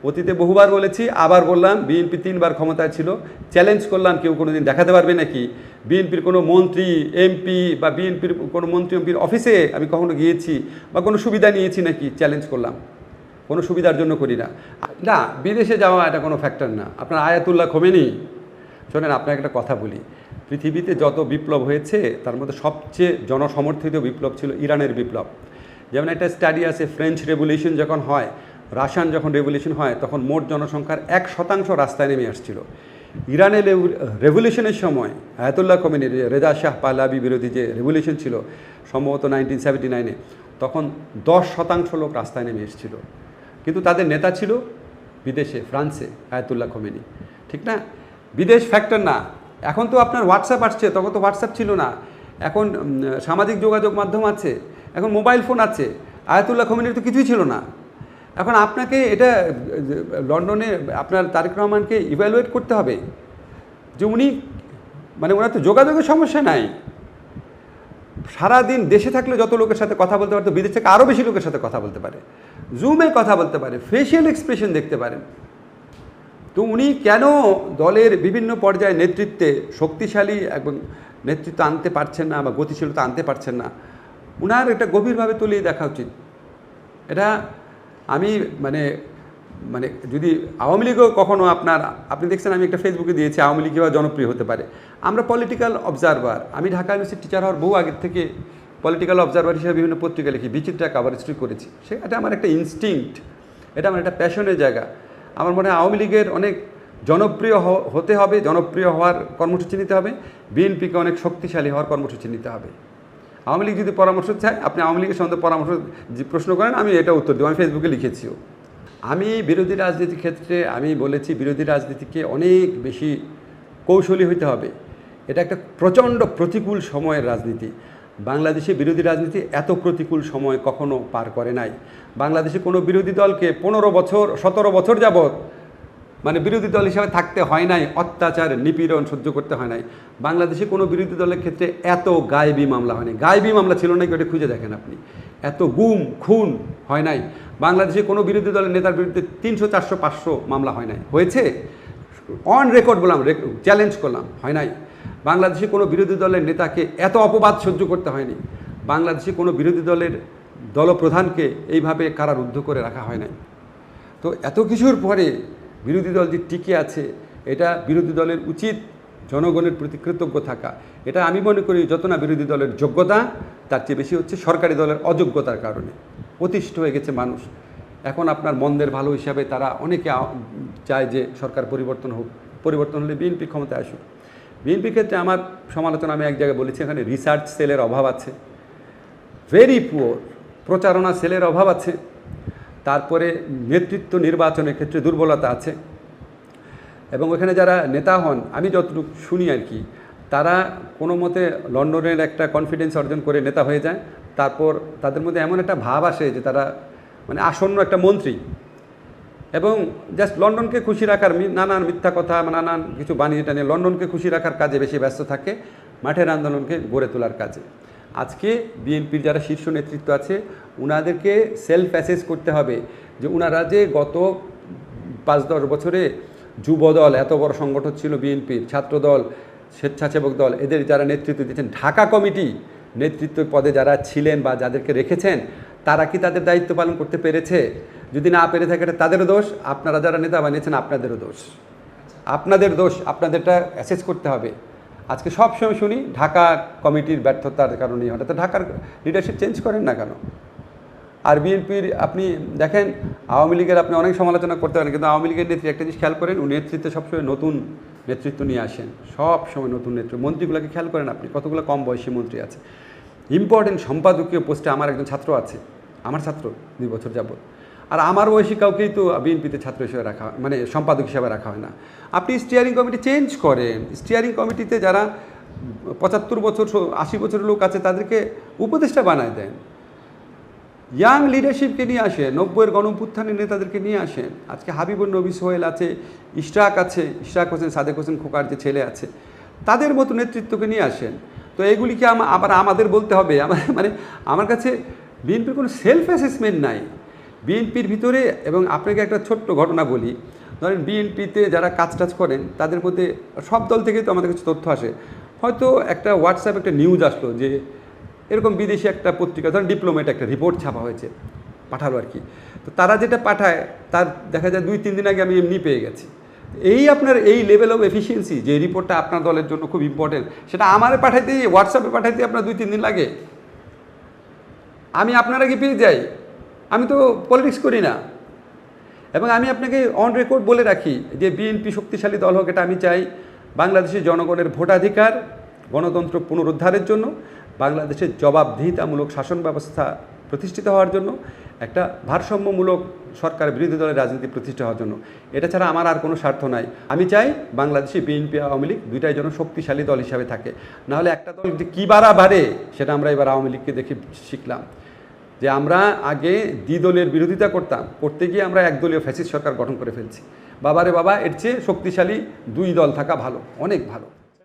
অতীতে বহুবার বলেছি, আবার বললাম, বিএনপি তিনবার ক্ষমতায় ছিল। চ্যালেঞ্জ করলাম, কেউ কোনো দিন দেখাতে পারবে নাকি? বিএনপির কোনো মন্ত্রী এমপি বা বিএনপির কোনো মন্ত্রী এমপির অফিসে আমি কখনো গিয়েছি বা কোনো সুবিধা নিয়েছি নাকি? চ্যালেঞ্জ করলাম। কোনো সুবিধার জন্য করি না। না, বিদেশে যাওয়া এটা কোনো ফ্যাক্টর না। আপনার আয়াতুল্লাহ খোমেনি। শোনেন, আপনাকে একটা কথা বলি। পৃথিবীতে যত বিপ্লব হয়েছে, তার মধ্যে সবচেয়ে জনসমর্থিত বিপ্লব ছিল ইরানের বিপ্লব। যেমন একটা স্টাডি আছে ফ্রেঞ্চ রেভলিউশন যখন হয় রাশিয়ান যখন রেভলিউশন হয়, তখন মোট জনসংখ্যার এক শতাংশ রাস্তায় নেমে আসছিল। ইরানের রেভলিউশনের সময় আয়াতুল্লাহ কমিনির রেজা শাহ পাহলাবি বিরোধী যে রেভলিউশন ছিল, সম্ভবত নাইনটিন সেভেন্টি নাইনে তখন দশ শতাংশ লোক রাস্তায় নেমে এসেছিল। কিন্তু তাদের নেতা ছিল বিদেশে, ফ্রান্সে আয়াতুল্লাহ খমেনি। ঠিক না? বিদেশ ফ্যাক্টর না। এখন তো আপনার হোয়াটসঅ্যাপ আসছে, তখন তো হোয়াটসঅ্যাপ ছিল না। এখন সামাজিক যোগাযোগ মাধ্যম আছে, এখন মোবাইল ফোন আছে। আয়াতুল্লাহ খমেনির তো কিছুই ছিল না। এখন আপনাকে এটা, লন্ডনে আপনার তারেক রহমানকে ইভ্যালুয়েট করতে হবে যে উনি মানে ওনার তো যোগাযোগের সমস্যা নাই। সারাদিন দেশে থাকলে যত লোকের সাথে কথা বলতে পারে তো বিদেশ থেকে আরও বেশি লোকের সাথে কথা বলতে পারে। জুমে কথা বলতে পারে ফেশিয়াল এক্সপ্রেশন দেখতে পারেন তো উনি কেন দলের বিভিন্ন পর্যায়ে নেতৃত্বে শক্তিশালী এবং নেতৃত্ব আনতে পারছেন না বা গতিশীলতা আনতে পারছেন না, উনার এটা গভীরভাবে তলিয়ে দেখা উচিত। এটা আমি মানে মানে যদি আওয়ামী লীগও কখনো আপনার, আপনি দেখছেন আমি একটা ফেসবুকে দিয়েছি, আওয়ামী লীগ কীভাবে জনপ্রিয় হতে পারে। আমরা পলিটিক্যাল অবজারভার আমি ঢাকা ইউনিভার্সিটি টিচার হওয়ার বহু আগের থেকে পলিটিক্যাল অবজারভার হিসেবে বিভিন্ন পত্রিকা লিখি, বিচিত্রা স্টোরি করেছি। সে, এটা আমার একটা ইনস্টিংক্ট এটা আমার একটা প্যাশনের জায়গা। আমার মনে হয় আওয়ামী লীগের অনেক জনপ্রিয় হতে হবে, জনপ্রিয় হওয়ার কর্মসূচি নিতে হবে, বিএনপিকে অনেক শক্তিশালী হওয়ার কর্মসূচি নিতে হবে। আওয়ামী লীগ যদি পরামর্শ চায়, আপনি আওয়ামী লীগের সঙ্গে পরামর্শ প্রশ্ন করেন, আমি এটা উত্তর দেবো, আমি ফেসবুকে লিখেছিও। আমি বিরোধী রাজনীতির ক্ষেত্রে, আমি বলেছি বিরোধী রাজনীতিকে অনেক বেশি কৌশলী হতে হবে। এটা একটা প্রচণ্ড প্রতিকূল সময়ের রাজনীতি। বাংলাদেশে বিরোধী রাজনীতি এত প্রতিকূল সময় কখনো পার করে নাই। বাংলাদেশে কোনো বিরোধী দলকে পনেরো বছর, সতেরো বছর যাবৎ মানে বিরোধী দল হিসাবে থাকতে হয় নাই, অত্যাচার, নিপীড়ন সহ্য করতে হয় নাই। বাংলাদেশে কোনো বিরোধী দলের ক্ষেত্রে এত গায়েবী মামলা হয়নি। গায়েবী মামলা ছিল নাকি ওটা খুঁজে দেখেন আপনি। এত গুম, খুন হয় নাই। বাংলাদেশে কোনো বিরোধী দলের নেতার বিরুদ্ধে তিনশো, চারশো, পাঁচশো মামলা হয় নাই। হয়েছে? অন রেকর্ড বললাম চ্যালেঞ্জ করলাম, হয় নাই। বাংলাদেশে কোনো বিরোধী দলের নেতাকে এত অপবাদ সহ্য করতে হয়নি। বাংলাদেশে কোনো বিরোধী দলের দলপ্রধানকে এইভাবে কারারুদ্ধ করে রাখা হয় নাই। তো এত কিছুর পরে বিরোধী দল যে টিকে আছে, এটা বিরোধী দলের উচিত জনগণের প্রতি কৃতজ্ঞ থাকা। এটা আমি মনে করি যত না বিরোধী দলের যোগ্যতা, তার চেয়ে বেশি হচ্ছে সরকারি দলের অযোগ্যতার কারণে। অতিষ্ঠ হয়ে গেছে মানুষ। এখন আপনার মন্দের ভালো হিসাবে তারা অনেকে চায় যে সরকার পরিবর্তন হোক, পরিবর্তন হলে বিএনপি ক্ষমতায় আসুক। বিএনপি ক্ষেত্রে আমার সমালোচনা, আমি এক জায়গায় বলেছি, এখানে রিসার্চ সেলের অভাব আছে। ভেরি পুয়ার প্রচারণা সেলের অভাব আছে। তারপরে নেতৃত্ব নির্বাচনের ক্ষেত্রে দুর্বলতা আছে। এবং ওখানে যারা নেতা হন, আমি যতটুকু শুনি আর কি, তারা কোনো মতে লন্ডনের একটা কনফিডেন্স অর্জন করে নেতা হয়ে যায়। তারপর তাদের মধ্যে এমন একটা ভাব আসে যে তারা মানে আসন্ন একটা মন্ত্রী। এবং জাস্ট লন্ডনকে খুশি রাখার নানান মিথ্যা কথা, নানান কিছু বানিয়ে টানিয়ে লন্ডনকে খুশি রাখার কাজে বেশি ব্যস্ত থাকে, মাঠের আন্দোলনকে গড়ে তোলার কাজে। আজকে বিএনপির যারা শীর্ষ নেতৃত্ব আছে, উনাদেরকে সেলফ অ্যাসেস করতে হবে যে উনারা যে গত পাঁচ দশ বছরে যুবদল, এত বড় সংগঠন ছিল বিএনপির, ছাত্রদল, স্বেচ্ছাসেবক দল, এদের যারা নেতৃত্ব দিয়েছেন, ঢাকা কমিটি নেতৃত্ব পদে যারা ছিলেন বা যাদেরকে রেখেছেন, তারা কি তাদের দায়িত্ব পালন করতে পেরেছে? যদি না পেরে থাকে, এটা তাদেরও দোষ, আপনারা যারা নেতা বানিয়েছেন, আপনাদেরও দোষ। আপনাদের দোষ, আপনাদেরটা অ্যাসেস করতে হবে। আজকে সব সময় শুনি, ঢাকা কমিটির ব্যর্থতার কারণেই হঠাৎ ঢাকার লিডারশিপ চেঞ্জ করেন না কেন? আর বিএনপির, আপনি দেখেন, আওয়ামী লীগের আপনি অনেক সমালোচনা করতে পারেন, কিন্তু আওয়ামী লীগের নেত্রী একটা জিনিস খেয়াল করেন, উনি নেতৃত্বে সবসময় নতুন নেতৃত্ব নিয়ে আসেন সব সময় নতুন নেতৃত্ব। মন্ত্রীগুলোকে খেয়াল করেন আপনি, কতগুলো কম বয়সী মন্ত্রী আছে। ইম্পর্টেন্ট সম্পাদকীয় পোস্টে আমার একজন ছাত্র আছে, আমার ছাত্র দুই বছর যাবত আর আমার বয়সী কাউকেই তো বিএনপিতে ছাত্র হিসেবে রাখা মানে সম্পাদক হিসেবে রাখা হয় না। আপনি স্টিয়ারিং কমিটি চেঞ্জ করেন। স্টিয়ারিং কমিটিতে যারা পঁচাত্তর বছর আশি বছরের লোক আছে, তাদেরকে উপদেষ্টা বানায় দেন। ইয়াং লিডারশিপকে নিয়ে আসেন, নব্বইয়ের গণপুত্থানের নেতাদেরকে নিয়ে আসেন। আজকে হাবিবুর নবী সোহেল আছে, ইশরাক আছে, ইশরাক হোসেন, সাদেক হোসেন খোকার যে ছেলে আছে, তাদের মতো নেতৃত্বকে নিয়ে আসেন। তো এগুলিকে আবার আমাদের বলতে হবে আমার মানে আমার কাছে বিএনপির কোনো সেলফ অ্যাসেসমেন্ট নাই। বিএনপির ভিতরে এবং আপনাকে একটা ছোট্ট ঘটনা বলি। ধরেন বিএনপিতে যারা কাজ টাজ করেন, তাদের মধ্যে সব দল থেকেই তো আমাদের কাছে তথ্য আসে। হয়তো একটা হোয়াটসঅ্যাপ একটা নিউজ আসলো যে এরকম বিদেশি একটা পত্রিকা, ধরেন ডিপ্লোমেট একটা রিপোর্ট ছাপা হয়েছে পাঠালো আর কি। তো তারা যেটা পাঠায়, তার দেখা যায় দুই, তিন দিন আগে আমি এমনি পেয়ে গেছি। এই আপনার এই লেভেল অফ এফিসিয়েন্সি যে রিপোর্টটা আপনার দলের জন্য খুব ইম্পর্টেন্ট সেটা আমারে পাঠাইতে হোয়াটসঅ্যাপে পাঠাইতে আপনার দুই, তিন দিন লাগে। আমি আপনারা কি পেয়ে যাই। আমি তো পলিটিক্স করি না। এবং আমি আপনাকে অন রেকর্ড বলে রাখি যে বিএনপি শক্তিশালী দল হোক, এটা আমি চাই বাংলাদেশের জনগণের ভোটাধিকার গণতন্ত্র পুনরুদ্ধারের জন্য, বাংলাদেশের জবাবদিহিতামূলক শাসন ব্যবস্থা প্রতিষ্ঠিত হওয়ার জন্য, একটা ভারসাম্যমূলক সরকার বিরোধী দলের রাজনীতি প্রতিষ্ঠা হওয়ার জন্য। এটা ছাড়া আমার আর কোনো স্বার্থ নাই। আমি চাই বাংলাদেশে বিএনপি আওয়ামী লীগ দুইটাই যেন শক্তিশালী দল হিসাবে থাকে। নাহলে একটা দল যে কী বাড়া বাড়ে সেটা আমরা এবার আওয়ামী লীগকে দেখে শিখলাম। যে আমরা আগে দ্বিদলের বিরোধিতা করতাম, করতে গিয়ে আমরা একদলীয় ফ্যাসিস্ট সরকার গঠন করে ফেলছি। বাবারে বাবা, এর চেয়ে শক্তিশালী দুই দল থাকা ভালো, অনেক ভালো।